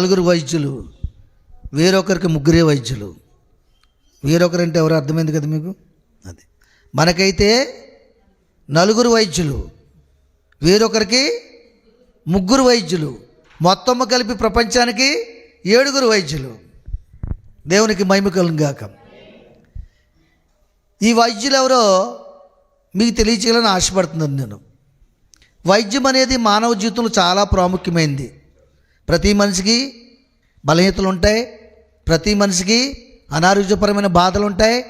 నలుగురు వైద్యులు వేరొకరికి ముగ్గురే వైద్యులు. వేరొకరంటే ఎవరు అర్థమైంది కదా మీకు? అది. మనకైతే నలుగురు వైద్యులు వేరొకరికి ముగ్గురు వైద్యులు. మొత్తము కలిపి ప్రపంచానికి ఏడుగురు వైద్యులు. దేవునికి మహిమ ఈ వైద్యులు ఎవరో మీకు తెలియచేయాలని ఆశపడుతున్నాను నేను. వైద్యం అనేది మానవ జీవితంలో చాలా ప్రాముఖ్యమైనది ప్రతి మనిషికి బలహీనతలు ఉంటాయి ప్రతి మనిషికి అనారోగ్యపరమైన బాధలు ఉంటాయి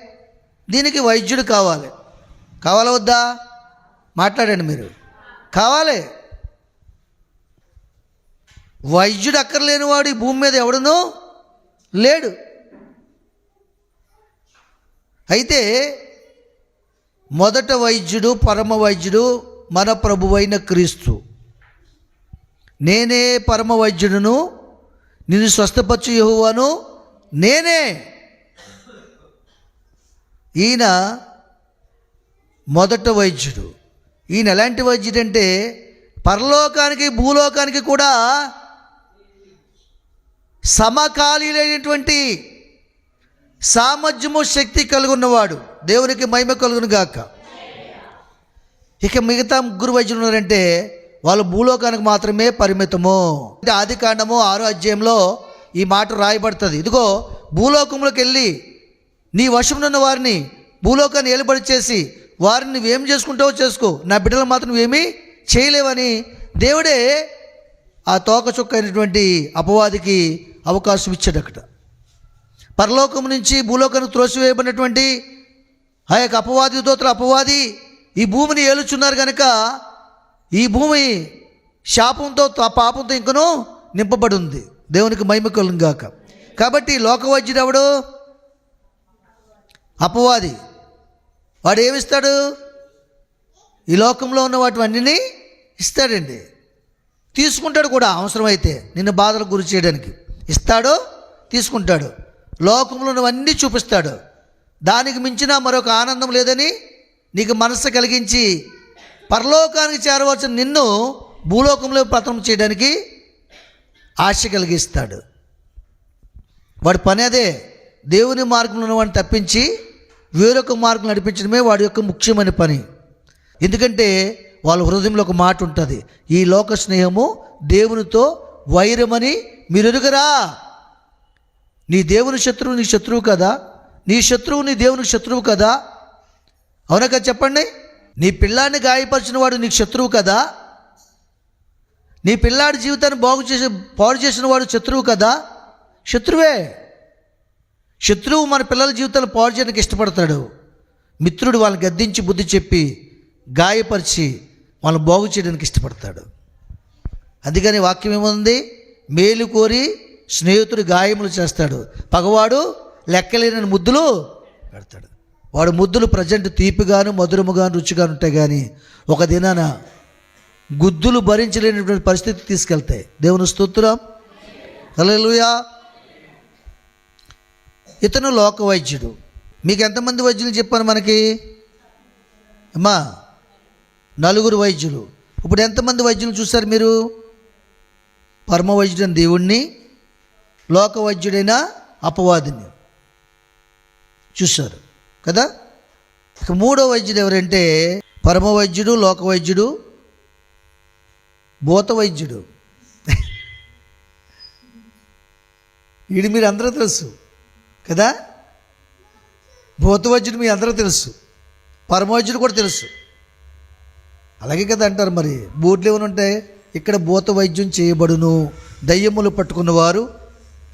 దీనికి వైద్యుడు కావాలి. కావాలా వద్దా? మాట్లాడండి మీరు. కావాలి. వైద్యుడు అక్కర్లేని వాడు ఈ భూమి మీద ఎవడునో లేడు. అయితే మొదట వైద్యుడు పరమ వైద్యుడు మన ప్రభువైన క్రీస్తు. నేనే పరమ వైద్యుడును నిన్ను స్వస్థపరచు యహువాను నేనే. ఈయన మొదట వైద్యుడు. ఈయన ఎలాంటి వైద్యుడు అంటే పరలోకానికి భూలోకానికి కూడా సమకాలీనైనటువంటి సామర్థ్యము శక్తి కలిగి ఉన్నవాడు దేవునికి మహిమ కలుగును గాక. ఇక మిగతా ముగ్గురు వైద్యులు ఉన్నారంటే వాళ్ళు భూలోకానికి మాత్రమే పరిమితము. అంటే ఆది కాండము ఆరో అధ్యాయంలో ఈ మాట రాయబడుతుంది. ఇదిగో భూలోకంలోకి వెళ్ళి నీ వశమునున్న వారిని భూలోకాన్ని ఏలుబడి చేసి వారిని నువ్వేం చేసుకుంటావో చేసుకో. నా బిడ్డలు మాత్రం నువ్వేమీ చేయలేవని దేవుడే ఆ తోకచుక్క అయినటువంటి అపవాదికి అవకాశం ఇచ్చాడు అక్కడ పరలోకం నుంచి భూలోకానికి త్రోసివేయబడినటువంటి ఆ యొక్క అపవాది దోతల అపవాది ఈ భూమిని ఏలుచున్నారు కనుక ఈ భూమి శాపంతో పాపంతో ఇంకనూ నింపబడి ఉంది దేవునికి మహిమ గాక. కాబట్టి లోకవైద్యుడెవడు అపవాది. వాడు ఏమిస్తాడు? ఈ లోకంలో ఉన్న వాటివన్నీ ఇస్తాడండి. తీసుకుంటాడు కూడా అవసరమైతే నిన్ను బాధలకు గురి చేయడానికి. ఇస్తాడు? తీసుకుంటాడు. లోకంలో ఉన్నవన్నీ చూపిస్తాడు. దానికి మించిన మరొక ఆనందం లేదని నీకు మనస్సు కలిగించి పరలోకానికి చేరవలసిన నిన్ను భూలోకంలో పతనం చేయడానికి ఆశ కలిగిస్తాడు. వాడి పని అదే. దేవుని మార్గంలో ఉన్నవాడిని తప్పించి వేరొక మార్గం నడిపించడమే వాడి యొక్క ముఖ్యమైన పని. ఎందుకంటే వాళ్ళ హృదయంలో ఒక మాట ఉంటుంది ఈ లోక స్నేహము దేవునితో వైరమని మీరు ఎరుగరా నీ దేవుని శత్రువు నీ శత్రువు కదా నీ శత్రువు నీ దేవునికి శత్రువు కదా. అవునక చెప్పండి? నీ పిల్లాన్ని గాయపరిచిన వాడు నీకు శత్రువు కదా? నీ పిల్లాడి జీవితాన్ని బాగు చేసి పాడు చేసిన వాడు శత్రువు కదా? శత్రువే. శత్రువు మన పిల్లల జీవితాలు పాడు చేయడానికి ఇష్టపడతాడు. మిత్రుడు వాళ్ళని గద్దించి బుద్ధి చెప్పి గాయపరిచి వాళ్ళని బాగు చేయడానికి ఇష్టపడతాడు. అందుకని వాక్యం ఏముంది? మేలు కోరి స్నేహితుడు గాయములు చేస్తాడు. పగవాడు లెక్కలేని ముద్దులు పెడతాడు వాడు ముద్దులు ప్రజెంట్ తీపిగాను మధురముగాను రుచిగాను ఉంటాయి కానీ ఒక దినాన గుద్దులు భరించలేనటువంటి పరిస్థితి తీసుకెళ్తాయి దేవుని స్తోత్రం. హల్లెలూయా. ఇతను లోక వైద్యుడు మీకు ఎంతమంది వైద్యులు చెప్పాను మనకి? అమ్మా నలుగురు వైద్యులు. ఇప్పుడు ఎంతమంది వైద్యులు చూస్తారు మీరు? పరమ వైద్యుడైన దేవుణ్ణి లోక వైద్యుడైన అపవాదిని చూశారు. కదా? ఇక మూడో వైద్యుడు ఎవరంటే పరమ వైద్యుడు లోక వైద్యుడు భూత వైద్యుడు వీడు మీరు అందరూ తెలుసు కదా? భూత వైద్యుడు మీ అందరూ తెలుసు. పరమవైద్యుడు కూడా తెలుసు. అలాగే కదా అంటారు మరి. బోర్డులు ఏమైనా ఉంటాయి ఇక్కడ భూత వైద్యం చేయబడును. దయ్యములు పట్టుకున్నవారు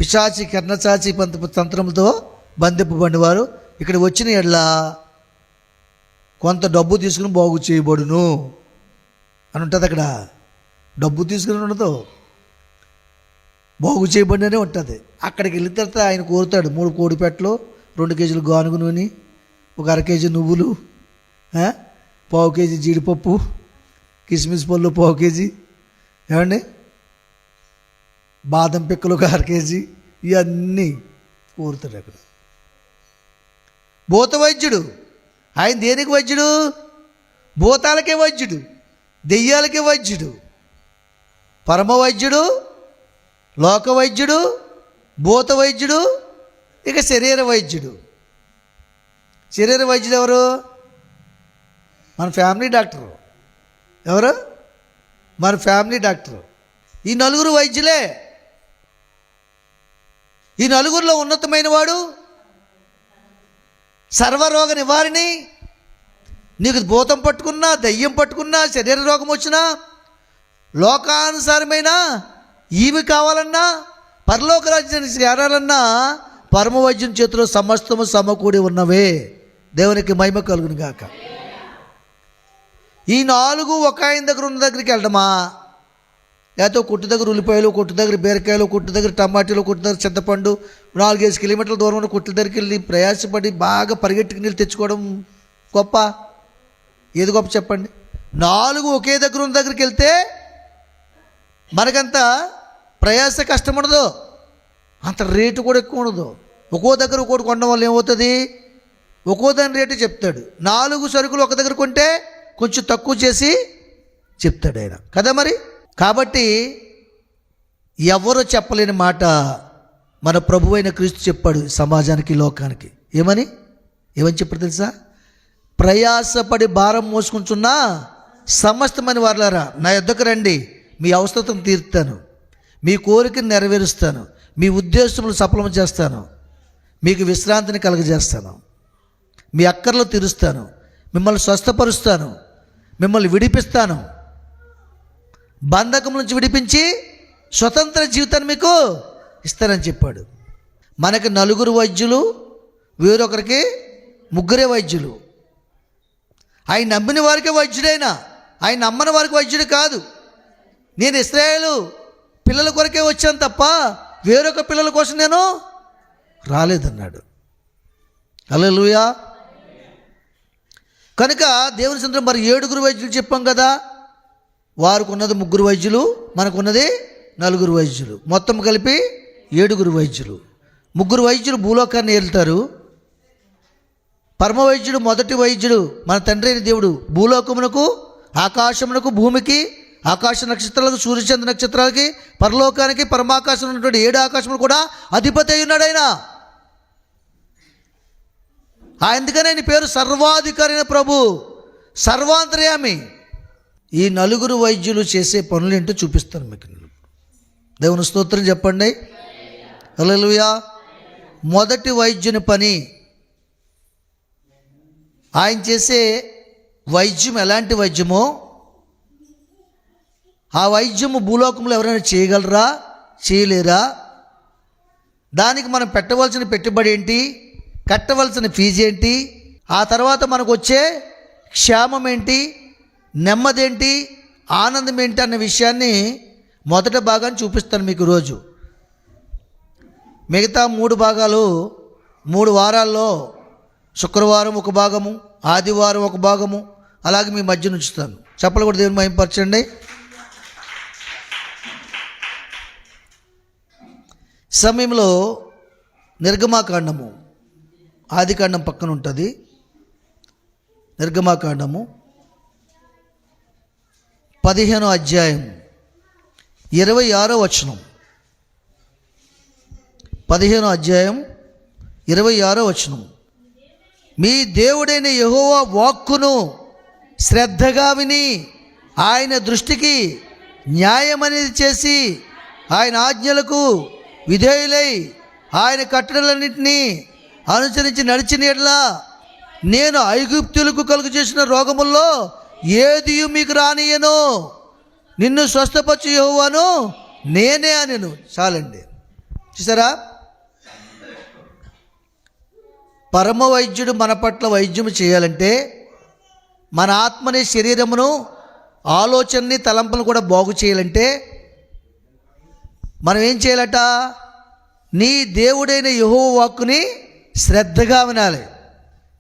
పిశాచి కర్ణచాచి పంత తంత్రములతో బంధింపబడినవారు ఇక్కడ వచ్చిన ఎడ్ల కొంత డబ్బు తీసుకుని బాగు చేయబడును అని ఉంటుంది అక్కడ. డబ్బు తీసుకుని ఉండదు. బాగు చేయబడిననే ఉంటుంది. అక్కడికి వెళ్ళిన తర్వాత ఆయన కోరుతాడు మూడు కోడి పెట్టలు రెండు కేజీలు గానుగు నూనె ఒక అర కేజీ నువ్వులు పావు కేజీ జీడిపప్పు కిస్మిస్ పళ్ళు పావు కేజీ ఏమండి? బాదం పిక్కలు ఒక అర కేజీ ఇవన్నీ కోరుతాడు అక్కడ. భూత వైద్యుడు ఆయన దేనికి వైద్యుడు? భూతాలకే వైద్యుడు. దెయ్యాలకే వైద్యుడు. పరమ వైద్యుడు లోక వైద్యుడు భూత వైద్యుడు ఇక శరీర వైద్యుడు. శరీర వైద్యుడు ఎవరు? మన ఫ్యామిలీ డాక్టరు. ఎవరు? మన ఫ్యామిలీ డాక్టరు. ఈ నలుగురు వైద్యులే. ఈ నలుగురిలో ఉన్నతమైన వాడు సర్వరోగ నివారిణి. నీకు భూతం పట్టుకున్నా దయ్యం పట్టుకున్నా శరీర రోగం వచ్చినా లోకానుసారమైన ఈవి కావాలన్నా పరలోక రాజ్యానికి చేరాలన్నా పరమ వైద్యం చేతిలో సమస్తము సమకూడి ఉన్నవే. దేవునికి మహిమ కలుగును గాక ఈ నాలుగు ఒక ఆయన దగ్గర ఉన్న దగ్గరికి వెళ్ళడమా లేకపోతే కొట్టు దగ్గర ఉల్లిపాయలు కొట్టు దగ్గర బీరకాయలు కొట్టు దగ్గర టమాటాలు కొట్టు దగ్గర చింతపండు నాలుగైదు కిలోమీటర్ల దూరం ఉన్న కొట్టు దగ్గరికి వెళ్ళి ప్రయాసపడి బాగా పరిగెట్టుకు నీళ్ళు తెచ్చుకోవడం గొప్ప. ఏది గొప్ప చెప్పండి? నాలుగు ఒకే దగ్గర ఉన్న దగ్గరికి వెళ్తే మనకంత ప్రయాస కష్టం ఉండదు. అంత రేటు కూడా ఎక్కువ ఉండదు. ఒక్కో దగ్గర ఒక్కోటి కొనడం వల్ల ఏమవుతుంది? ఒక్కో దాని రేటు చెప్తాడు. నాలుగు సరుకులు ఒక దగ్గర కొంటే కొంచెం తక్కువ చేసి చెప్తాడు ఆయన. కదా మరి? కాబట్టి ఎవరు చెప్పలేని మాట మన ప్రభువైన క్రీస్తు చెప్పాడు సమాజానికి లోకానికి. ఏమని? ఏమని చెప్పాడు తెలుసా? ప్రయాసపడి భారం మోసుకుంటున్నా సమస్తమని వారులారా నా యొద్దకు రండి మీ అవసరం తీర్తాను మీ కోరికను నెరవేరుస్తాను మీ ఉద్దేశములు సఫలం చేస్తాను మీకు విశ్రాంతిని కలుగజేస్తాను మీ అక్కర్లు తీరుస్తాను మిమ్మల్ని స్వస్థపరుస్తాను మిమ్మల్ని విడిపిస్తాను బంధకం నుంచి విడిపించి స్వతంత్ర జీవితాన్ని మీకు ఇస్తానని చెప్పాడు. మనకి నలుగురు వైద్యులు వేరొకరికి ముగ్గురే వైద్యులు. ఆయన నమ్మిన వారికే వైద్యుడైనా ఆయన నమ్మని వారికి వైద్యుడు కాదు. నేను ఇస్రాయేలు పిల్లల కొరకే వచ్చాను తప్ప వేరొక పిల్లల కోసం నేను రాలేదన్నాడు. అలలుయా కనుక దేవుని సందర్భం మరి ఏడుగురు వైద్యులు చెప్పాం కదా వారికి ఉన్నది ముగ్గురు వైద్యులు మనకున్నది నలుగురు వైద్యులు. మొత్తం కలిపి ఏడుగురు వైద్యులు. ముగ్గురు వైద్యులు భూలోకాన్ని వెళ్తారు పరమ వైద్యుడు మొదటి వైద్యుడు మన తండ్రి అయిన దేవుడు భూలోకమునకు ఆకాశమునకు భూమికి ఆకాశ నక్షత్రాలకు సూర్యచంద్ర నక్షత్రాలకి పరలోకానికి పరమాకాశం ఉన్నటువంటి ఏడు ఆకాశములు కూడా అధిపతి అయి ఉన్నాడు ఆయన. ఆయనకనే ఆయన పేరు సర్వాధికారి ప్రభు. సర్వాంతర్యామి. ఈ నలుగురు వైద్యులు చేసే పనులు ఏంటో చూపిస్తాను మీకు. దేవుని స్తోత్రం చెప్పండి. హల్లెలూయా. మొదటి వైద్యుని పని ఆయన చేసే వైద్యం ఎలాంటి వైద్యమో? ఆ వైద్యము భూలోకంలో ఎవరైనా చేయగలరా? చేయలేరా? దానికి మనం పెట్టవలసిన పెట్టుబడి ఏంటి? కట్టవలసిన ఫీజు ఏంటి? ఆ తర్వాత మనకు వచ్చే క్షేమం ఏంటి? నెమ్మదేంటి? ఆనందం ఏంటి అన్న విషయాన్ని మొదటి భాగాన్ని చూపిస్తాను మీకు రోజు మిగతా మూడు భాగాలు మూడు వారాల్లో శుక్రవారం ఒక భాగము ఆదివారం ఒక భాగము అలాగే మీ మధ్య ఉంచుతాను చెప్పలు కూడా దేవుని మహింపరచండి. సమయంలో నిర్గమాకాండము. ఆదికాండం పక్కన ఉంటుంది. నిర్గమాకాండము. పదిహేనో అధ్యాయం ఇరవై ఆరో వచనం. పదిహేనో అధ్యాయం ఇరవై ఆరో వచనం. మీ దేవుడైన యహోవా వాక్కును శ్రద్ధగా విని ఆయన దృష్టికి న్యాయం అనేది చేసి ఆయన ఆజ్ఞలకు విధేయులై ఆయన కట్టడలన్నింటినీ అనుసరించి నడిచిన ఎడ్లా నేను ఐగుప్తులకు కలుగు చేసిన రోగముల్లో ఏది మీకు రానియను? నిన్ను స్వస్థపరచు యెహోవాను నేనే అనెను. చాలండి. చూసారా? పరమ వైద్యుడు మన పట్ల వైద్యం చేయాలంటే మన ఆత్మని శరీరమును ఆలోచనని తలంపును కూడా బాగు చేయాలంటే మనం ఏం చేయాలట? నీ దేవుడైన యహో వాక్కుని శ్రద్ధగా వినాలి.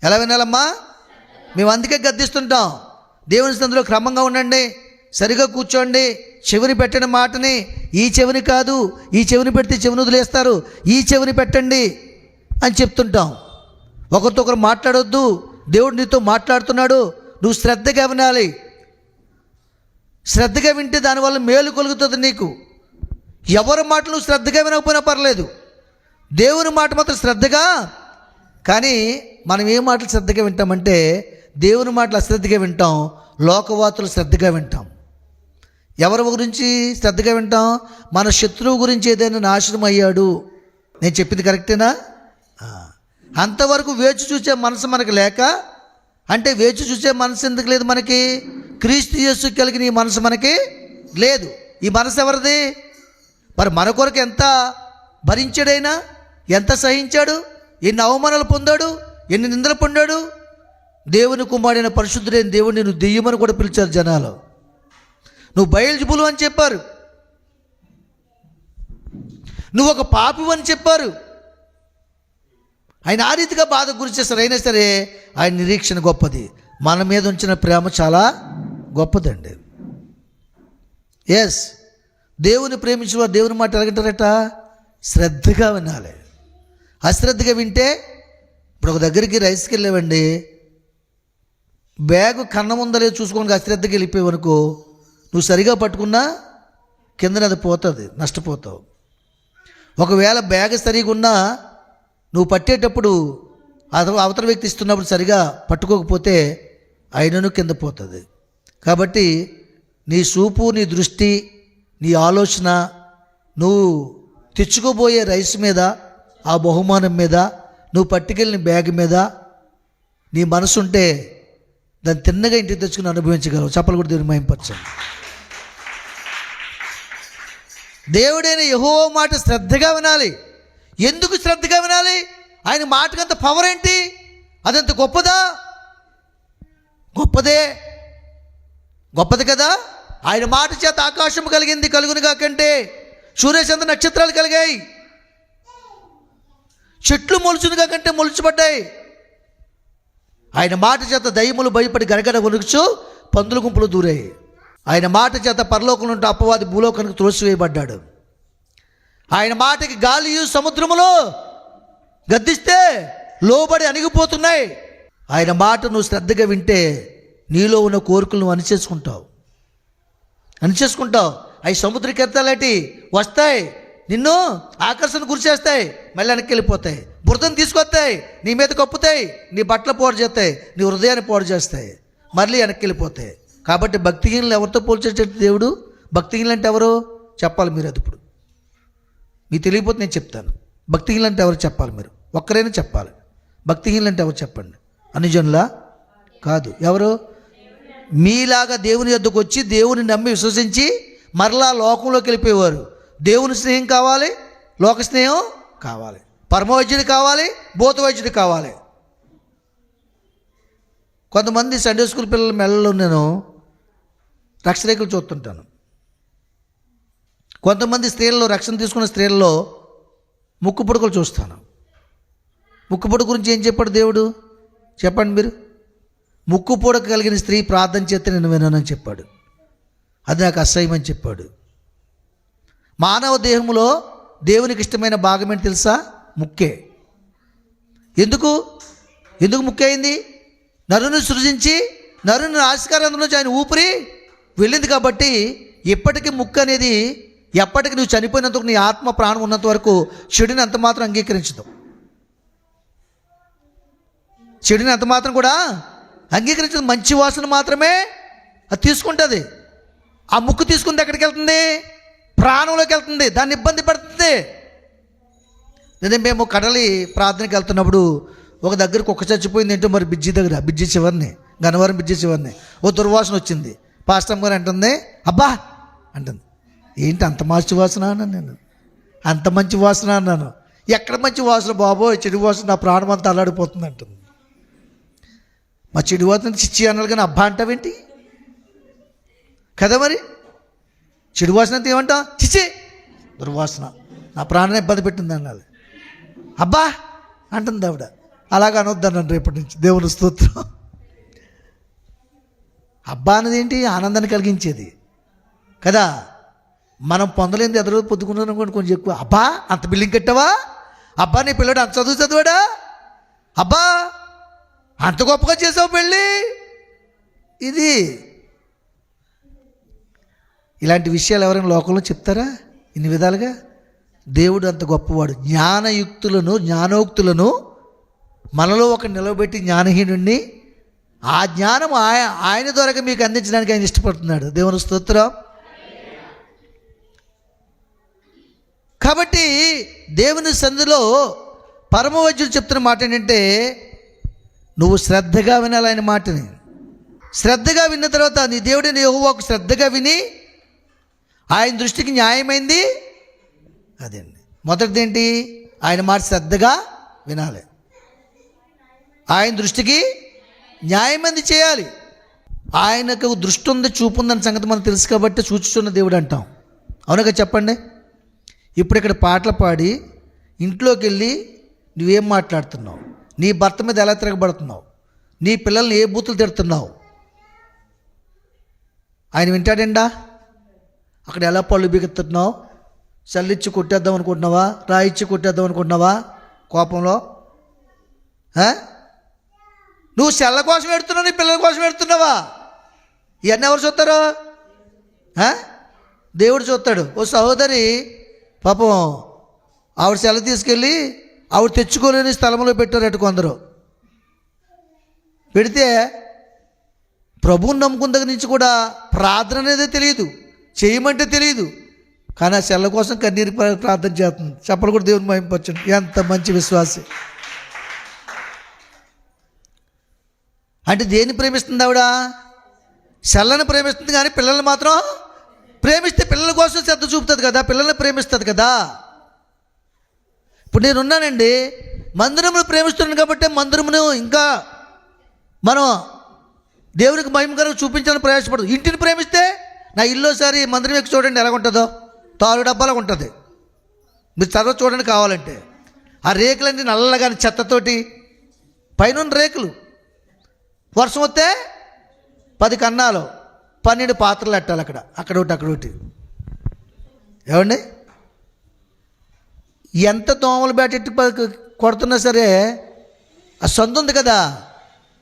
ఎలా వినాలమ్మా? మేము అందుకే గద్దిస్తుంటాం. దేవుని సందులో క్రమంగా ఉండండి. సరిగా కూర్చోండి. చెవిని పెట్టిన మాటని ఈ చెవిని కాదు ఈ చెవిని పెడితే చెవిని వదిలేస్తారు ఈ చెవిని పెట్టండి అని చెప్తుంటాం. ఒకరితో ఒకరు మాట్లాడొద్దు. దేవుడు నీతో మాట్లాడుతున్నాడు. నువ్వు శ్రద్ధగా వినాలి. శ్రద్ధగా వింటే దానివల్ల మేలు కలుగుతుంది నీకు. ఎవరి మాటలు శ్రద్ధగా వినకపోయినా పర్లేదు. దేవుని మాట మాత్రం శ్రద్ధగా. కానీ మనం ఏ మాటలు శ్రద్ధగా వింటామంటే దేవుని మాటలు అశ్రద్ధగా వింటాం లోకవార్తలు శ్రద్ధగా వింటాం. ఎవరి గురించి శ్రద్ధగా వింటాం? మన శత్రువు గురించి ఏదైనా నాశనం అయ్యాడు. నేను చెప్పింది కరెక్టేనా? అంతవరకు వేచి చూసే మనసు మనకు లేక అంటే వేచి చూసే మనసు ఎందుకు లేదు మనకి? క్రీస్తు యేసు కలిగిన ఈ మనసు మనకి లేదు. ఈ మనసు ఎవరిది? మరి మన కొరకు ఎంత భరించాడైనా? ఎంత సహించాడు? ఎన్ని అవమానాలు పొందాడు? ఎన్ని నిందలు పొందాడు? దేవుని కుమారుడైన పరిశుద్ధుడైన దేవుడిని నేను దెయ్యమని కూడా పిలిచారు జనాలు. నువ్వు బయలుజుబులు అని చెప్పారు. నువ్వు ఒక పాపి అని చెప్పారు. ఆయన ఆ రీతిగా బాధ గురి చేస్తారు అయినా సరే ఆయన నిరీక్షణ గొప్పది. మన మీద ఉంచిన ప్రేమ చాలా గొప్పదండి. ఎస్ దేవుని ప్రేమించిన వారు దేవుని మాట ఎలాగంటారట శ్రద్ధగా వినాలి. అశ్రద్ధగా వింటే ఇప్పుడు ఒక దగ్గరికి రైస్కి వెళ్ళావండి బ్యాగు కన్న లేదు చూసుకొని అశ్రద్ధకి అశ్రద్ధగా వెళ్ళిపోయావనుకో నువ్వు సరిగా పట్టుకున్నా కిందన అది పోతుంది నష్టపోతావు. ఒకవేళ బ్యాగ్ సరిగా ఉన్నా నువ్వు పట్టేటప్పుడు అవతల వ్యక్తి ఇస్తున్నప్పుడు సరిగా పట్టుకోకపోతే అయినను కింద పోతుంది. కాబట్టి నీ చూపు నీ దృష్టి నీ ఆలోచన నువ్వు తెచ్చుకోబోయే రైస్ మీద ఆ బహుమానం మీద నువ్వు పట్టుకెళ్ళిన బ్యాగ్ మీద నీ మనసుంటే దాన్ని తిన్నగా ఇంటికి తెచ్చుకుని అనుభవించగలవు. చెప్పలు కూడా దేవుని మయంపరచండి దేవుడైన యహో మాట శ్రద్ధగా వినాలి. ఎందుకు శ్రద్ధగా వినాలి? ఆయన మాటకంత పవర్ ఏంటి? అదంత గొప్పదా? గొప్పదే. గొప్పది కదా? ఆయన మాట చేత ఆకాశం కలిగింది కలుగునుగా కంటే సూర్యచంద్ర నక్షత్రాలు కలిగాయి. చెట్లు మొలుచునుగా కంటే మొలుచుపడ్డాయి ఆయన మాట చేత దయ్యములు భయపడి గరగడ వణుకుచు పందుల గుంపులు దూరాయి. ఆయన మాట చేత పరలోకం నుండి అపవాది భూలోకానికి త్రోసివేయబడ్డాడు. ఆయన మాటకి గాలియు సముద్రములో గద్దిస్తే లోబడి అణిగిపోతున్నాయి. ఆయన మాట నువ్వు శ్రద్ధగా వింటే నీలో ఉన్న కోరికలు నువ్వు అనిచేసుకుంటావు అనిచేసుకుంటావు అవి సముద్రకెత్తాలేటి వస్తాయి. నిన్ను ఆకర్షణ గురిచేస్తాయి మళ్ళీ వెనక్కి వెళ్ళిపోతాయి. బురదను తీసుకొస్తాయి నీ మీద కప్పుతాయి నీ బట్టలు పోటు చేస్తాయి నీ హృదయాన్ని పోటు చేస్తాయి. మళ్ళీ వెనక్కి వెళ్ళిపోతాయి. కాబట్టి భక్తిహీనులు ఎవరితో పోల్చేటట్టు దేవుడు? భక్తిహీనులు అంటే ఎవరు? చెప్పాలి మీరు అది ఇప్పుడు. మీకు తెలియకపోతే నేను చెప్తాను. భక్తిహీనులు అంటే ఎవరు చెప్పాలి మీరు? ఒక్కరైనా చెప్పాలి. భక్తిహీనులు అంటే ఎవరు చెప్పండి? అనుజనులా? కాదు. ఎవరు? మీలాగా దేవుని యొద్దకు వచ్చి దేవుని నమ్మి విశ్వసించి మరలా లోకంలోకి వెళ్ళిపోయేవారు. దేవుని స్నేహం కావాలి లోక స్నేహం కావాలి. పరమవైద్యుడు కావాలి భూత వైద్యుడు కావాలి. కొంతమంది సండే స్కూల్ పిల్లల మెళ్ళలో నేను రక్షరేఖలు చూస్తుంటాను. కొంతమంది స్త్రీలలో రక్షణ తీసుకున్న స్త్రీలలో ముక్కు పుడకలు చూస్తాను. ముక్కు పుడక గురించి ఏం చెప్పాడు దేవుడు? చెప్పండి మీరు. ముక్కు పుడక కలిగిన స్త్రీ ప్రార్థన చేస్తే నేను విన్నానని చెప్పాడు. అది నాకు అసహ్యమని చెప్పాడు. మానవ దేహంలో దేవునికి ఇష్టమైన భాగం ఏంటి తెలుసా? ముక్కే. ఎందుకు? ఎందుకు ముక్కే అయింది? నరుని సృజించి నరుని ఆస్కారం నుంచి ఆయన ఊపిరి వెళ్ళింది కాబట్టి ఇప్పటికీ ముక్కు అనేది ఎప్పటికి నువ్వు చనిపోయినంత నీ ఆత్మ ప్రాణం ఉన్నంత వరకు చెడుని అంత మాత్రం అంగీకరించదు. చెడుని అంత మాత్రం కూడా అంగీకరించదు. మంచి వాసన మాత్రమే అది తీసుకుంటుంది. ఆ ముక్కు తీసుకుంది ఎక్కడికి వెళ్తుంది? ప్రాణంలోకి వెళ్తుంది దాన్ని ఇబ్బంది పడుతుంది. నేను మేము కడలి ప్రార్థనకి వెళ్తున్నప్పుడు ఒక దగ్గర కుక్క చచ్చిపోయింది ఏంటో మరి బిజ్జి దగ్గర బిజ్జి చివరిని గన్నవరం బిజ్జి చివరిని. ఓ దుర్వాసన వచ్చింది. పాస్టమ్ గారు అంటుంది అబ్బా! అంటుంది. ఏంటి అంత మంచి వాసన? అన్నాను నేను. అంత మంచి వాసన? అన్నాను. ఎక్కడ మంచి వాసన బాబో? చెడు వాసన నా ప్రాణం అంతా అల్లాడిపోతుంది అంటుంది. మా చెడు వాసన చిచ్చి అన్నారు కానీ అబ్బా! అంటావేంటి? కదా మరి? చెడు వాసన అంటే ఏమంటాం చిచి దుర్వాసన. నా ప్రాణాన్ని ఇబ్బంది పెట్టింది అన్నది అబ్బా! అంటుంది ఆవిడ. అలాగ అనొద్దన్నాను రేపటి నుంచి. దేవుని స్తోత్రం. అబ్బా అనేది ఏంటి ఆనందాన్ని కలిగించేది. కదా? మనం పొందలేని ఎదురు పొద్దుకున్నాను అనుకోండి కొంచెం ఎక్కువ. అబ్బా! అంత బిల్డింగ్ కట్టావా? అబ్బా నీ పిల్లడు అంత చదువు చదివాడా? అబ్బా! అంత గొప్పగా చేసావు పెళ్ళి? ఇది ఇలాంటి విషయాలు ఎవరైనా లోకంలో చెప్తారా? ఇన్ని విధాలుగా? దేవుడు అంత గొప్పవాడు. జ్ఞానయుక్తులను జ్ఞానోక్తులను మనలో ఒక నిలబెట్టి జ్ఞానహీనుణ్ణి ఆ జ్ఞానం ఆయ ఆయన ద్వారా మీకు అందించడానికి ఆయన ఇష్టపడుతున్నాడు. దేవుని స్తోత్రం. కాబట్టి దేవుని సంధిలో పరమవైద్యులు చెప్తున్న మాట ఏంటంటే నువ్వు శ్రద్ధగా వినాలి ఆయన మాటని. శ్రద్ధగా విన్న తర్వాత నీ దేవుడిని యెహోవాకు శ్రద్ధగా విని ఆయన దృష్టికి న్యాయమైంది? అదండి. మొదటిది ఏంటి ఆయన మాట శ్రద్ధగా వినాలి. ఆయన దృష్టికి న్యాయమంది చేయాలి. ఆయనకు దృష్టి ఉంది చూపు ఉందని సంగతి మనం తెలుసు కాబట్టి చూచుచున్న దేవుడు అంటాం. అవునగా చెప్పండి? ఇప్పుడు ఇక్కడ పాటలు పాడి ఇంట్లోకి వెళ్ళి నువ్వేం మాట్లాడుతున్నావు? నీ భర్త మీద ఎలా తిరగబడుతున్నావు? నీ పిల్లల్ని ఏ బూతులు తిడుతున్నావు? ఆయన వింటాడండా? అక్కడ ఎలా పళ్ళు బిగుతున్నావు? చల్లిచ్చి కొట్టేద్దాం అనుకుంటున్నావా? రాయిచ్చి కొట్టేద్దాం అనుకుంటున్నావా? కోపంలో? నువ్వు సెల్ల కోసం పెడుతున్నావు నీ పిల్లల కోసం పెడుతున్నావా ఇవన్నీ ఎవరు చూస్తారు? దేవుడు చూస్తాడు. ఓ సహోదరి పాపం ఆవిడ సెల తీసుకెళ్ళి ఆవిడ తెచ్చుకోలేని స్థలంలో పెట్టారట కొందరు. పెడితే ప్రభువుని నమ్ముకున్న దగ్గర నుంచి కూడా ప్రార్థన అనేది తెలియదు. చేయమంటే తెలియదు కానీ ఆ సెల్ల కోసం కన్నీరు ప్రార్థన చేస్తుంది. చెప్పలు కూడా దేవుని మహింపరచండి ఎంత మంచి విశ్వాసి. అంటే దేన్ని ప్రేమిస్తుంది ఆవిడ? సెల్లను ప్రేమిస్తుంది కానీ పిల్లల్ని మాత్రం ప్రేమిస్తే పిల్లల కోసం శ్రద్ధ చూపుతుంది కదా పిల్లల్ని ప్రేమిస్తుంది కదా. ఇప్పుడు నేను ఉన్నానండి. మందిరమును ప్రేమిస్తున్నాను కాబట్టి మందిరమును ఇంకా మనం దేవునికి మహిమకరంగా చూపించాలని ప్రయాసపడదు. ఇంటిని ప్రేమిస్తే నా ఇల్లు ఒకసారి మందిరం ఎక్కి చూడండి ఎలా ఉంటుందో. తారు డబ్బాలో ఉంటుంది. మీరు చదవ చూడండి కావాలంటే. ఆ రేకులన్నీ నల్లగా చెత్తతోటి పైన రేకులు. వర్షం వస్తే పది కన్నాలు పన్నెండు పాత్రలు పెట్టాలి అక్కడ అక్కడ ఒకటి అక్కడ ఒకటి. ఏమండి? ఎంత దోమలు బ్యాటెట్టి కొడుతున్నా సరే ఆ సందు ఉంది కదా.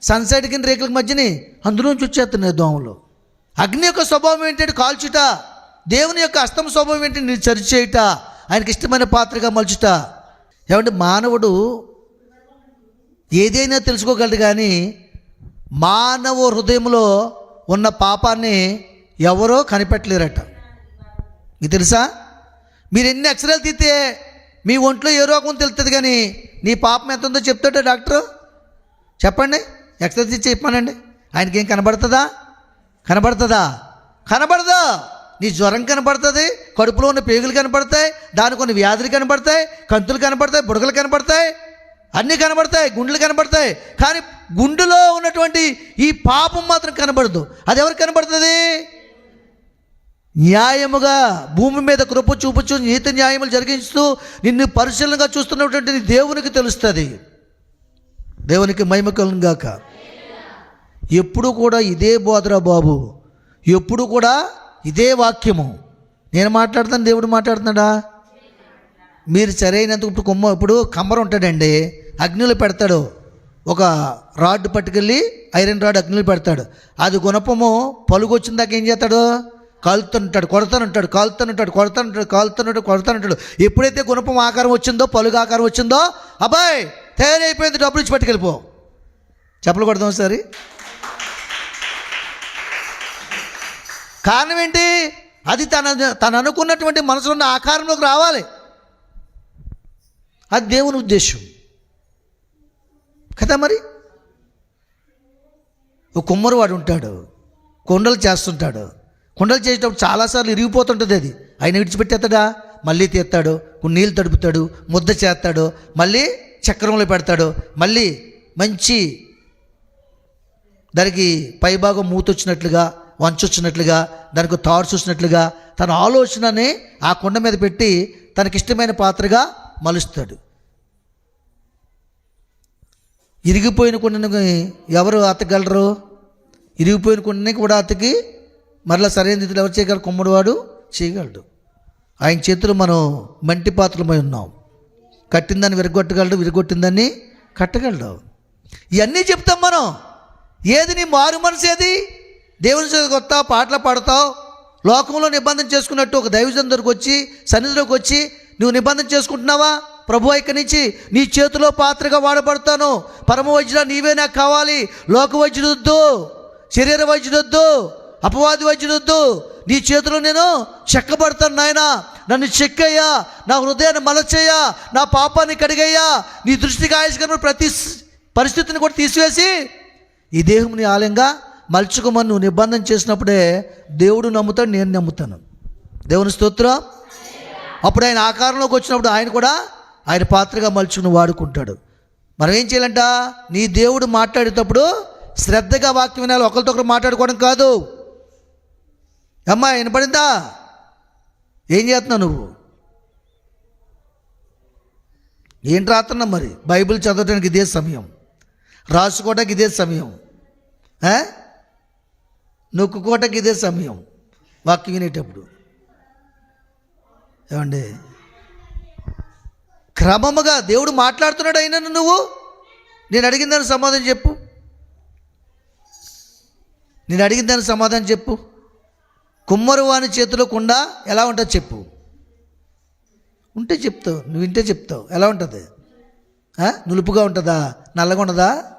సన్సైడ్ కింద రేకుల మధ్యని అందులోంచి వచ్చేస్తున్నాయి దోమలు. అగ్ని యొక్క స్వభావం ఏంటంటే కాల్చుట దేవుని యొక్క అస్తం స్వభావం ఏంటంటే నేను చరి చేయుట ఆయనకి ఇష్టమైన పాత్రగా మలుచుట. ఏమంటే మానవుడు ఏదైనా తెలుసుకోగలడు కానీ మానవ హృదయంలో ఉన్న పాపాన్ని ఎవరో కనిపెట్టలేరట. మీకు తెలుసా? మీరు ఎన్ని అక్షరాలు తీస్తే మీ ఒంట్లో ఏ రోగం తెలుస్తుంది కానీ నీ పాపం ఎంత ఉందో చెప్తాడా డాక్టరు? చెప్పండి. ఎక్స్రే తీసి చెప్పానండి ఆయనకి ఏం కనబడుతుందా? కనబడుతుందా? కనబడదా. నీ జ్వరం కనబడుతుంది కడుపులో ఉన్న పేగులు కనబడతాయి దాని కొన్ని వ్యాధులు కనబడతాయి కంతులు కనబడతాయి బుడగలు కనబడతాయి అన్నీ కనబడతాయి గుండెలు కనబడతాయి. కానీ గుండెలో ఉన్నటువంటి ఈ పాపం మాత్రం కనబడదు. అది ఎవరికి కనబడుతుంది? న్యాయముగా భూమి మీద కృప చూపుచు నీతి న్యాయములు జరిగిస్తూ నిన్ను పరిశీలనగా చూస్తున్నటువంటి దేవునికి తెలుస్తుంది. దేవునికి మహిమ గాక. ఎప్పుడు కూడా ఇదే బోధరా బాబు. ఎప్పుడు కూడా ఇదే వాక్యము. నేను మాట్లాడుతాను దేవుడు మాట్లాడుతున్నాడా? మీరు సరైనంత ఇప్పుడు కొమ్మ ఇప్పుడు కమ్మరం ఉంటాడండి. అగ్నిలో పెడతాడు. ఒక రాడ్ పట్టుకెళ్ళి ఐరన్ రాడ్ అగ్నిలో పెడతాడు. అది గుణపము పలుగు దాకా ఏం చేస్తాడు? కాలుతుంటాడు కొడతానంటాడు కాలుతానంటాడు కొడతానంటాడు కాలుతానంటాడు కొడతానంటాడు. ఎప్పుడైతే గుణపం ఆకారం వచ్చిందో పలుగు ఆకారం వచ్చిందో అబ్బాయి తయారైపోయింది డబ్బులు ఇచ్చి పట్టుకెళ్ళిపో. చెప్పలు కొడదాం ఒకసారి. కారణం ఏంటి? అది తన తను అనుకున్నటువంటి మనసులో ఉన్న ఆకారంలోకి రావాలి. అది దేవుని ఉద్దేశం. కదా మరి? ఒక కుమ్మరు వాడు ఉంటాడు. కొండలు చేస్తుంటాడు. కొండలు చేసేటప్పుడు చాలాసార్లు ఇరిగిపోతుంటుంది అది. ఆయన విడిచిపెట్టేస్తాడా? మళ్ళీ తీస్తాడు. నీళ్ళు తడుపుతాడు. ముద్ద చేస్తాడు. మళ్ళీ చక్రంలో పెడతాడు. మళ్ళీ మంచి దానికి పైభాగం మూతొచ్చినట్లుగా వంచొచ్చినట్లుగా దానికి తాడు చూసినట్లుగా తన ఆలోచనని ఆ కొండ మీద పెట్టి తనకిష్టమైన పాత్రగా మలుస్తాడు. ఇరిగిపోయిన కొండని ఎవరు అతగలరు ఇరిగిపోయిన కొండని కూడా అతకి మరలా సరైన రీతిలో ఎవరు చేయగలరు? కుమ్మడివాడు చేయగలడు. ఆయన చేతులు మనం మంటి పాత్రలమై ఉన్నాం. కట్టిందని విరగొట్టగలడు విరగొట్టిందని కట్టగలడు. ఇవన్నీ చెప్తాం మనం. ఏది నీ మారు మనసు ఏది? దేవుని చదువుకు వస్తావు పాటలు పాడతావు? లోకంలో నిబంధన చేసుకున్నట్టు ఒక దైవజన్ దగ్గరకు వచ్చి సన్నిధిలోకి వచ్చి నువ్వు నిబంధన చేసుకుంటున్నావా? ప్రభు ఇక్కడి నుంచి నీ చేతిలో పాత్రగా వాడబడతాను. పరమ వైద్యుడా నీవే నాకు కావాలి. లోక వైద్యుడొద్దు శరీర వైద్యుడొద్దు అపవాది వైద్యుడొద్దు నీ చేతిలో నేను చెక్కబడతాను నాయన. నన్ను చెక్కయ్యా. నా హృదయాన్ని మలచయ్యా నా పాపాన్ని కడిగయ్యా. నీ దృష్టికి ఆయుష్కరమైన ప్రతి పరిస్థితిని కూడా తీసివేసి ఈ దేహంని ఆలయంగా మలుచుకోమని నువ్వు నిబంధన చేసినప్పుడే దేవుడు నమ్ముతాడు నేను నమ్ముతాను. దేవుని స్తోత్రం? అప్పుడు ఆయన ఆకారంలోకి వచ్చినప్పుడు ఆయన కూడా ఆయన పాత్రగా మలుచుకుని వాడుకుంటాడు. మనం ఏం చేయాలంట? నీ దేవుడు మాట్లాడేటప్పుడు శ్రద్ధగా వాక్యం వినాలి. ఒకరితో ఒకరు మాట్లాడుకోవడం కాదు. అమ్మా వినపడిందా? ఏం చేస్తున్నావు నువ్వు? ఏం రాస్తున్నావు మరి? బైబిల్ చదవడానికి ఇదే సమయం. రాసుకోవడానికి ఇదే సమయం. నొక్కుకోటకి ఇదే సమయం వాక్యం వినేటప్పుడు. ఏమండి? క్రమముగా దేవుడు మాట్లాడుతున్నాడు అయినను నువ్వు? నేను అడిగిన దానికి సమాధానం చెప్పు. నేను అడిగిన దానికి సమాధానం చెప్పు. కుమ్మరు వాని చేతిలో కుండ ఎలా ఉంటుందో చెప్పు. ఉంటే చెప్తావు నువ్వు వింటే చెప్తావు. ఎలా ఉంటుంది? నులుపుగా ఉంటుందా? నల్లగా ఉండదా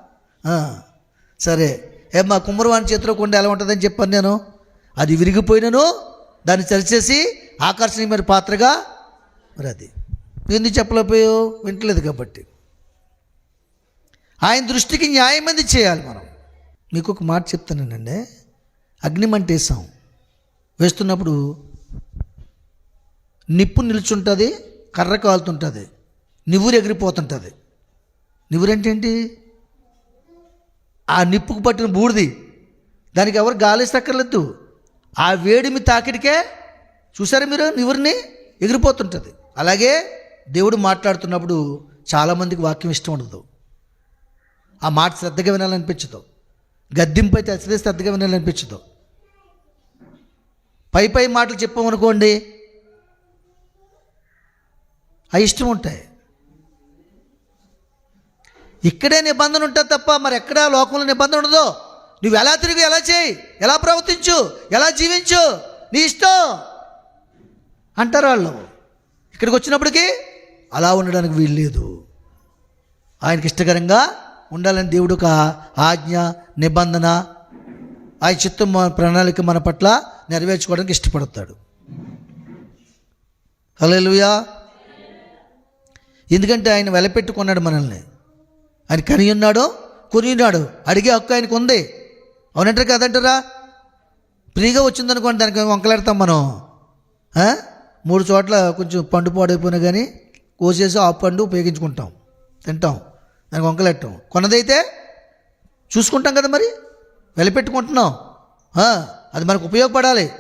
సరే. ఏ మా కుమ్మరవాణి చేతిలో కొండ ఎలా ఉంటుందని చెప్పాను నేను. అది విరిగిపోయినను దాన్ని సరిచేసి ఆకర్షణీయమైన పాత్రగా మరి అది. ఎందుకు చెప్పలేకపోయావు? వింటలేదు కాబట్టి. ఆయన దృష్టికి న్యాయం అంది చేయాలి మనం? మీకు ఒక మాట చెప్తానండి అగ్నిమంట వేసాం వేస్తున్నప్పుడు నిప్పు నిల్చుంటుంది కర్ర కాలుతుంటుంది నివురు ఎగిరిపోతుంటుంది. నివురంటే ఏంటి ఆ నిప్పుకు పట్టిన బూడిది. దానికి ఎవరు గాలేస్తక్కర్లేదు ఆ వేడిమి తాకిడికే చూసారా మీరు? నివురిని ఎగిరిపోతుంటుంది. అలాగే దేవుడు మాట్లాడుతున్నప్పుడు చాలామందికి వాక్యం ఇష్టం ఉండదు. ఆ మాట శ్రద్ధగా వినాలనిపించదు. గద్దెంపై అయితే అసలే శ్రద్ధగా వినాలనిపించదు. పై పై మాటలు చెప్పామనుకోండి అవి ఇష్టం ఉంటాయి. ఇక్కడే నిబంధన ఉంటుంది తప్ప మరి ఎక్కడ లోకంలో నిబంధన ఉండదు. నువ్వు ఎలా తిరిగి ఎలా చేయి? ఎలా ప్రవర్తించు? ఎలా జీవించు? నీ ఇష్టం. అంటారు వాళ్ళు. ఇక్కడికి వచ్చినప్పటికీ అలా ఉండడానికి వీలు లేదు. ఆయనకి ఇష్టకరంగా ఉండాలని దేవుడు ఒక ఆజ్ఞ నిబంధన ఆయన చిత్తం మన ప్రణాళిక మన పట్ల నెరవేర్చుకోవడానికి ఇష్టపడతాడు. హలో ఎందుకంటే ఆయన వెలపెట్టుకున్నాడు మనల్ని. ఆయన కని ఉన్నాడో కొని ఉన్నాడు అడిగే హక్కు ఆయనకు ఉంది అవునంటారు కదంటారా? ఫ్రీగా వచ్చిందనుకోండి దానికి వంకలాడతాం మనం. మూడు చోట్ల కొంచెం పండు పాడైపోయినా కానీ కోసేసి ఆ పండు ఉపయోగించుకుంటాం. తింటాం. దానికి వంకలెట్టాం కొన్నదైతే చూసుకుంటాం కదా మరి? వెలపెట్టుకుంటున్నాం. అది మనకు ఉపయోగపడాలి.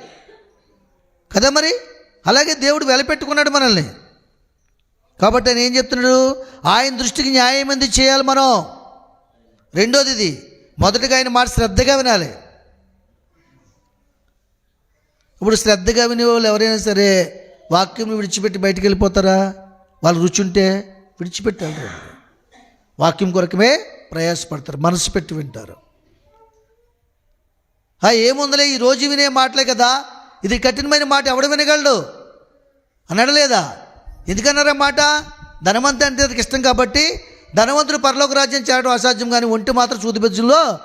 కదా మరి? అలాగే దేవుడు వెలపెట్టుకున్నాడు మనల్ని. కాబట్టి ఆయన ఏం చెప్తున్నాడు? ఆయన దృష్టికి న్యాయం ఎందుకు చేయాలి మనం? రెండోది ఇది మొదటగా ఆయన మాట శ్రద్ధగా వినాలి. ఇప్పుడు శ్రద్ధగా వినే వాళ్ళు ఎవరైనా సరే వాక్యం విడిచిపెట్టి బయటికి వెళ్ళిపోతారా? వాళ్ళు రుచి ఉంటే విడిచిపెట్టారు వాక్యం కొరకమే ప్రయాసపడతారు మనసు పెట్టి వింటారు. ఆ ఏముందలే ఈ రోజు వినే మాటలే కదా. ఇది కఠినమైన మాట ఎవడు వినగలడు? అనడలేదా? లేదా ఎందుకన్నారా మాట? అంటే అతనికి ఇష్టం కాబట్టి ధనవంతుడు పరలోక రాజ్యం చేరడం అసాధ్యం కానీ ఒంటి మాత్రం సూదిబెజ్జుల్లో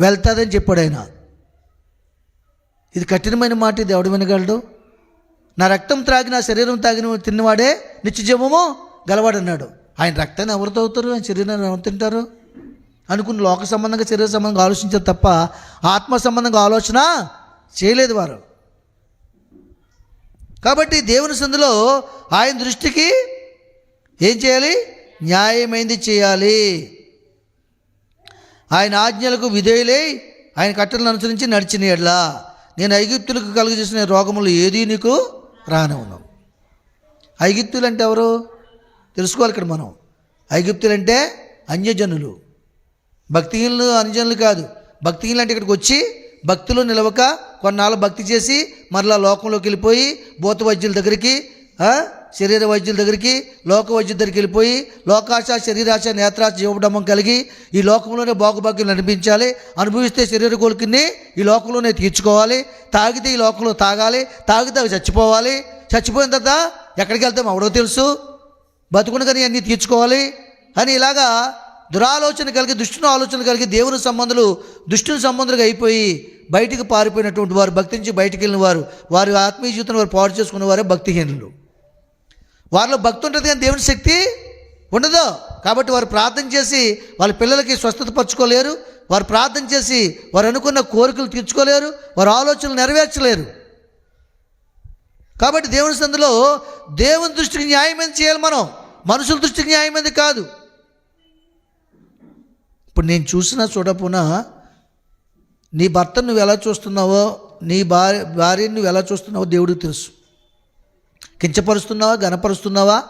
వెళ్తాదని చెప్పాడు ఆయన. ఇది కఠినమైన మాట ఇది ఎవడు వినగలడు? నా రక్తం త్రాగి నా శరీరం తాగిన తిన్నవాడే నిత్యజీవము గలవాడన్నాడు. ఆయన రక్తాన్ని ఎవరు తాగుతారు? ఆయన శరీరాన్ని ఎవరు తింటారు? అనుకుని లోక సంబంధంగా శరీర సంబంధంగా ఆలోచించారు తప్ప ఆత్మ సంబంధంగా ఆలోచన చేయలేదు వారు. కాబట్టి దేవుని సందులో ఆయన దృష్టికి ఏం చేయాలి? న్యాయమైంది చేయాలి. ఆయన ఆజ్ఞలకు విధేయులై ఆయన కట్టలను అనుసరించి నడిచిన ఎడ్లా నేను ఐగుప్తులకు కలుగజేసిన రోగములు ఏది నీకు రానవును. ఐగుప్తులు అంటే ఎవరు? తెలుసుకోవాలి ఇక్కడ మనం. ఐగుప్తులు అంటే అన్యజనులు. భక్తిహీనులు అనుజనులు కాదు. భక్తిహీనులు అంటే ఇక్కడికి వచ్చి భక్తులు నిలవక కొన్నాళ్ళు భక్తి చేసి మరలా లోకంలోకి వెళ్ళిపోయి భూత వైద్యుల దగ్గరికి శరీర వైద్యుల దగ్గరికి లోక వైద్యుల దగ్గరికి వెళ్ళిపోయి లోకాశ శరీరాశ నేత్రాశ జీవడమం కలిగి ఈ లోకంలోనే బాగుబాగ్యం అనిపించాలి అనుభవిస్తే శరీర కోరికని ఈ లోకంలోనే తీర్చుకోవాలి. తాగితే ఈ లోకంలో తాగాలి. తాగితే అవి చచ్చిపోవాలి. చచ్చిపోయిన తర్వాత ఎక్కడికి వెళ్తాం ఎవడో తెలుసు. బతుకుని కానీ అన్నీ తీర్చుకోవాలి. అని ఇలాగా దురాలోచన కలిగి దుష్టుని ఆలోచన కలిగి దేవుని సంబంధులు దుష్టుని సంబంధులుగా అయిపోయి బయటికి పారిపోయినటువంటి వారు భక్తి నుంచి బయటికి వెళ్ళిన వారు వారి ఆత్మీయ జీవితం వారు పాడు చేసుకున్న వారే భక్తిహీనులు. వారిలో భక్తి ఉంటుంది కానీ దేవుని శక్తి ఉండదు. కాబట్టి వారు ప్రార్థన చేసి వాళ్ళ పిల్లలకి స్వస్థత పరచుకోలేరు. వారు ప్రార్థన చేసి వారు అనుకున్న కోరికలు తీర్చుకోలేరు. వారు ఆలోచనలు నెరవేర్చలేరు. కాబట్టి దేవుని సందులో దేవుని దృష్టికి న్యాయమైన చేయాలి మనం? మనుషుల దృష్టికి న్యాయమైనది కాదు. ఇప్పుడు నేను చూసినా చూడపోనా నీ భర్తను నువ్వు ఎలా చూస్తున్నావో నీ భార్య భార్యను నువ్వు ఎలా చూస్తున్నావో దేవుడికి తెలుసు. కించపరుస్తున్నావా గనపరుస్తున్నావా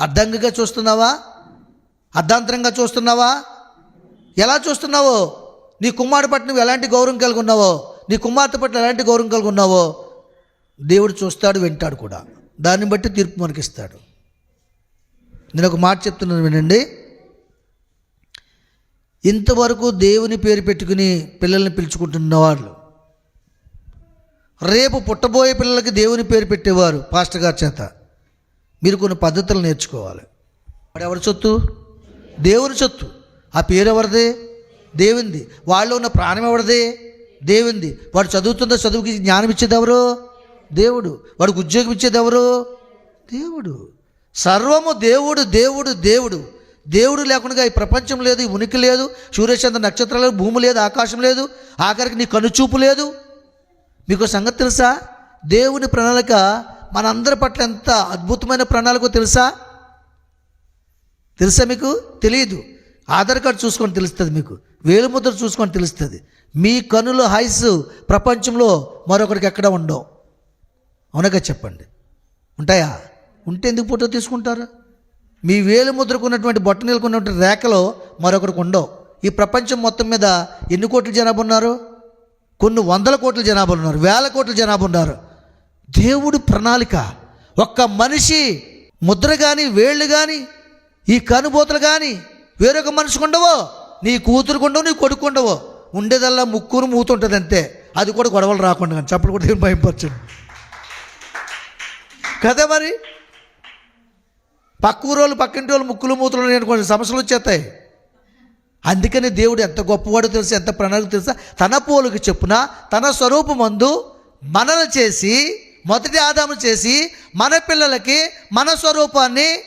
అర్థంగా చూస్తున్నావా అర్ధాంతరంగా చూస్తున్నావా ఎలా చూస్తున్నావో నీ కుమారుడు పట్ల నువ్వు ఎలాంటి గౌరవం కలిగి ఉన్నావో నీ కుమార్తె పట్ల ఎలాంటి గౌరవం కలిగి ఉన్నావో దేవుడు చూస్తాడు వింటాడు కూడా. దాన్ని బట్టి తీర్పు మనకిస్తాడు. నేను ఒక మాట చెప్తున్నాను వినండి. ఇంతవరకు దేవుని పేరు పెట్టుకుని పిల్లల్ని పిలుచుకుంటున్న వాళ్ళు. రేపు పుట్టబోయే పిల్లలకి దేవుని పేరు పెట్టేవారు పాస్టర్ గారి చేత. మీరు కొన్ని పద్ధతులు నేర్చుకోవాలి. వాడు ఎవరి సొత్తు? దేవుని సొత్తు. ఆ పేరు ఎవరిది? దేవుంది వాళ్ళు ఉన్న ప్రాణం ఎవరిది? దేవుంది వాడు చదువుతున్న చదువుకి జ్ఞానం ఇచ్చేది ఎవరు? దేవుడు. వాడికి ఉద్యోగం ఇచ్చేది ఎవరు? దేవుడు. సర్వము దేవుడు దేవుడు దేవుడు. దేవుడు లేకుండా ఈ ప్రపంచం లేదు ఈ ఉనికి లేదు సూర్యచంద్ర నక్షత్రాలు భూమి లేదు ఆకాశం లేదు ఆఖరికి నీ కనుచూపు లేదు. మీకు సంగతి తెలుసా? దేవుని ప్రణాళిక మనందరి పట్ల ఎంత అద్భుతమైన ప్రణాళిక తెలుసా? తెలుసా మీకు? తెలియదు ఆధార్ కార్డు చూసుకొని తెలుస్తుంది మీకు. వేలుముద్ర చూసుకొని తెలుస్తుంది. మీ కనుల హైస్ ప్రపంచంలో మరొకరికి ఎక్కడ ఉండవు? అవునగా చెప్పండి. ఉంటాయా? ఉంటే ఎందుకు ఫోటో తీసుకుంటారు? మీ వేలు ముద్రకు ఉన్నటువంటి బొట్టనీలకు రేఖలో మరొకరికి ఉండవు. ఈ ప్రపంచం మొత్తం మీద ఎన్ని కోట్ల జనాభా ఉన్నారు? కొన్ని వందల కోట్ల జనాభా ఉన్నారు వేల కోట్ల జనాభా ఉన్నారు. దేవుడి ప్రణాళిక. ఒక్క మనిషి ముద్ర కానీ వేళ్ళు కానీ ఈ కనుబోతలు కానీ వేరొక మనిషికి ఉండవో? నీ కూతురుకు ఉండవు నీ కొడుకు ఉండవో? ఉండేదల్లా ముక్కును మూతుంటుంది అంతే. అది కూడా గొడవలు రాకుండా కానీ చప్పుడు కూడా భయపరచండి కదా మరి? పక్క ఊరోళ్ళు పక్కింటి వాళ్ళు ముక్కులు మూతులు నేను కొన్ని సమస్యలు వచ్చేస్తాయి. అందుకని దేవుడు ఎంత గొప్పవాడో తెలుసు ఎంత ప్రణాళిక తెలుసా? తన పోలుకి చెప్పున తన స్వరూపమందు మనలు చేసి మొదటి ఆదాము చేసి మన పిల్లలకి మన స్వరూపాన్ని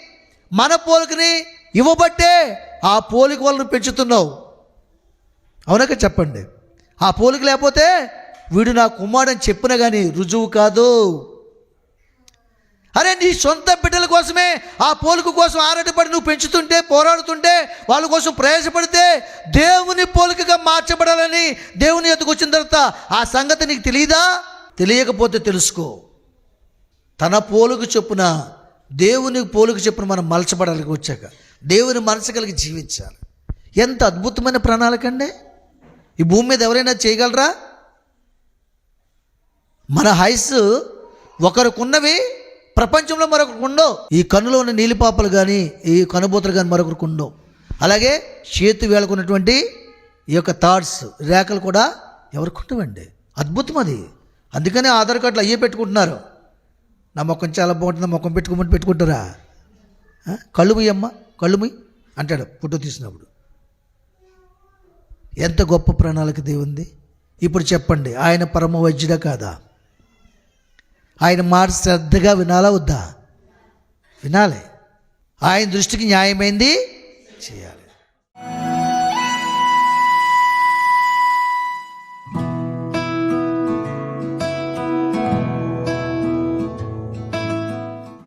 మన పోలికని ఇవ్వబట్టే ఆ పోలిక వాళ్ళని పెంచుతున్నావు. అవునక చెప్పండి? ఆ పోలిక లేకపోతే వీడు నా కుమార్డెని చెప్పిన కానీ రుజువు కాదు. అరే నీ సొంత బిడ్డల కోసమే ఆ పోలుకు కోసం ఆరాటపడి నువ్వు పెంచుతుంటే పోరాడుతుంటే వాళ్ళ కోసం ప్రయాసపడితే దేవుని పోలికగా మార్చబడాలని దేవుని ఎత్తుకు వచ్చిన తర్వాత ఆ సంగతి నీకు తెలియదా తెలియకపోతే తెలుసుకో. తన పోలుకు చొప్పున దేవుని పోలుకు చొప్పున మనం మలచబడాలి వచ్చాక దేవుని మనసు కలిగి జీవించాలి. ఎంత అద్భుతమైన ప్రణాళిక అండి. ఈ భూమి మీద ఎవరైనా చేయగలరా? మన హైస్ ఒకరికున్నవి ప్రపంచంలో మరొకరికి ఉండవు. ఈ కన్నులో ఉన్న నీలిపాపలు కానీ ఈ కనుబూతలు కానీ మరొకరికి ఉండవు. అలాగే చేతి వేళకున్నటువంటి ఈ యొక్క థాట్స్ రేఖలు కూడా ఎవరికి ఉండవండి. అద్భుతం అది. అందుకనే ఆధార్ కార్డులు అయ్యే పెట్టుకుంటున్నారు. నా ముఖం చాలా బాగుంటుంది ముఖం పెట్టుకోమని పెట్టుకుంటారా? ఆ? కళ్ళు ముయ్యమ్మ కళ్ళు ముయ్యి అంటాడు ఫోటో తీసినప్పుడు. ఎంత గొప్ప ప్రణాళిక దేవుంది. ఇప్పుడు చెప్పండి ఆయన పరమ వైద్యుడా కాదా? ఆయన మాట శ్రద్ధగా వినాలా వద్దా? వినాలి. ఆయన దృష్టికి న్యాయమైంది? చేయాలి.